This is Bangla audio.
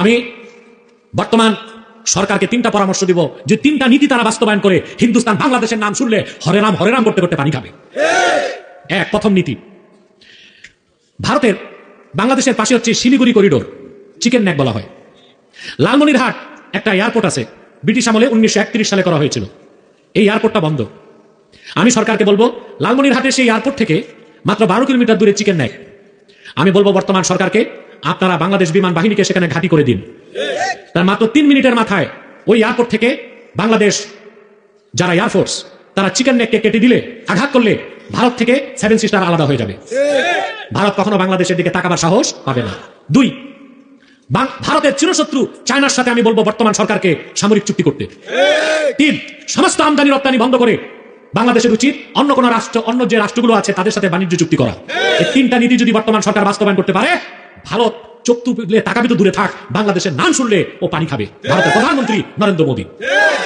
আমি বর্তমান সরকারকে তিনটা পরামর্শ দিব যে তিনটা নীতি তারা বাস্তবায়ন করে হিন্দুস্তান বাংলাদেশের নাম শুনলে হরে রাম হরে রাম করতে করতে পানি খাবে। এক, প্রথম নীতি। ভারতের বাংলাদেশের পাশে হচ্ছে শিলিগুড়ি করিডোর, চিকেন নেক বলা হয়। লালমনিরহাট একটা এয়ারপোর্ট আছে, ব্রিটিশ আমলে উনিশশো একত্রিশ সালে করা হয়েছিল। এই এয়ারপোর্টটা বন্ধ। আমি সরকারকে বলব, লালমনিরহাটের সেই এয়ারপোর্ট থেকে মাত্র বারো কিলোমিটার দূরে চিকেন নেক আমি বলব বর্তমান সরকারকে আপনারা বাংলাদেশ বিমান বাহিনীকে সেখানে ঘাঁটি করে দিন। তার মাত্র তিন মিনিটের মাথায় ওই এয়ারপোর্ট থেকে বাংলাদেশ, যারা এয়ারফোর্স তারা চিকেন নেককে কেটে দিলে, আঘাত করলে ভারত থেকে সেভেন সিস্টার আলাদা হয়ে যাবে। ভারত কখনো বাংলাদেশের দিকে তাকাবার সাহস পাবে না। দুই ভারতের চিরশত্রু চায়নার সাথে আমি বলব বর্তমান সরকারকে সামরিক চুক্তি করতে। তিন, সমস্ত আমদানি রপ্তানি বন্ধ করে বাংলাদেশের উচিত অন্য কোন রাষ্ট্র অন্য যে রাষ্ট্রগুলো আছে তাদের সাথে বাণিজ্য চুক্তি করা। এই তিনটা নীতি যদি বর্তমান সরকার বাস্তবায়ন করতে পারে ভারত, চোখ তুলে তাকাবি তো দূরে থাক। বাংলাদেশের নাম শুনলে ও পানি খাবে। ভারতের প্রধানমন্ত্রী নরেন্দ্র মোদী।